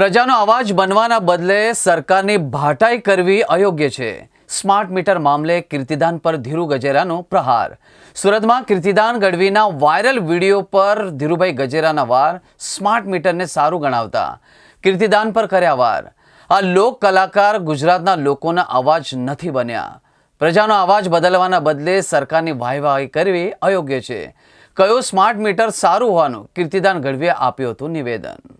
પ્રજાનો અવાજ બનવાના બદલે સરકારની ભાટાઈ કરવી અયોગ્ય છે. સ્માર્ટ મીટર મામલે કીર્તિદાન પર ધીરુ ગજેરાનો પ્રહાર. સુરતમાં કીર્તિદાન ગઢવીના વાયરલ વીડિયો પર ધીરુભાઈ ગજેરાના વાર સ્માર્ટ મીટરને સારું ગણાવતા. કીર્તિદાન પર કર્યા વાર. આ લોક કલાકાર ગુજરાતના લોકોના અવાજ નથી બન્યા. પ્રજાનો અવાજ બદલવાના બદલે સરકારની વાહવાહી કરવી અયોગ્ય છે. કયો સ્માર્ટ મીટર સારું હોવાનું કીર્તિદાન ગઢવીએ આપ્યું હતું નિવેદન?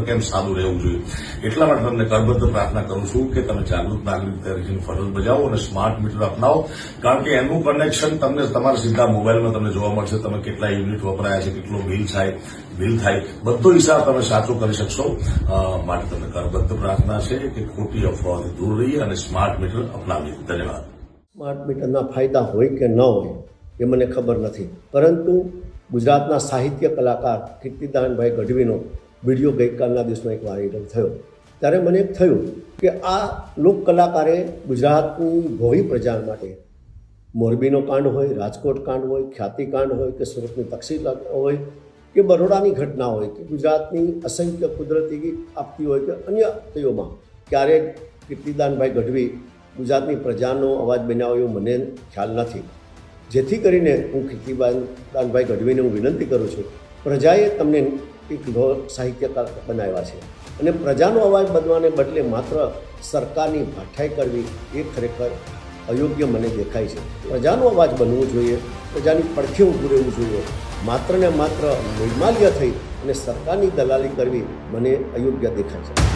કેમ સાદું રહેવું જોઈએ? એટલા માટે તમને કરબદ્ધ પ્રાર્થના કરું છું કે તમે જાગૃત નાગરિક તરીકેની ફરજ બજાવો અને સ્માર્ટ મીટર અપનાવો. કારણ કે એનું કનેક્શન તમને તમારા સીધા મોબાઈલમાં તમને જોવા મળશે. તમે કેટલા યુનિટ વપરાયા છે, કેટલું બિલ થાય બિલ થાય. બધો હિસાબ તમે સાચો કરી શકશો. માટે તમને કરબદ્ધ પ્રાર્થના છે કે ખોટી અફવાઓથી દૂર રહીએ અને સ્માર્ટ મીટર અપનાવીએ. ધન્યવાદ. સ્માર્ટ મીટરના ફાયદા હોય કે ન હોય એ મને ખબર નથી. પરંતુ ગુજરાતના સાહિત્ય કલાકાર કીર્તિદાનભાઈ ગઢવીનો વીડિયો ગઈકાલના દિવસમાં એક વાયરલ થયો. ત્યારે મને એક થયું કે આ લોક કલાકારે ગુજરાતની ભોઈ પ્રજા માટે મોરબીનો કાંડ હોય, રાજકોટ કાંડ હોય, ખ્યાતિ કાંડ હોય કે સુરતની તકસીલ હોય કે બરોડાની ઘટના હોય કે ગુજરાતની અસંખ્ય કુદરતી આપતી હોય કે અન્ય તેઓમાં ક્યારેક કીર્તિદાનભાઈ ગઢવી ગુજરાતની પ્રજાનો અવાજ બનાવ્યો મને ખ્યાલ નથી. જેથી કરીને હું કીર્તિદાનભાઈ ગઢવીને હું વિનંતી કરું છું, પ્રજાએ તમને લો સાહિત્યકાર બનાવ્યા છે. અને પ્રજાનો અવાજ બનવાને બદલે માત્ર સરકારની ભાઠાઈ કરવી એ ખરેખર અયોગ્ય મને દેખાય છે. પ્રજાનો અવાજ બનવો જોઈએ, પ્રજાની પડખે ઊભું રહેવું જોઈએ, માત્ર ને માત્ર નિર્માલ્ય થઈ અને સરકારની દલાલી કરવી મને અયોગ્ય દેખાય છે.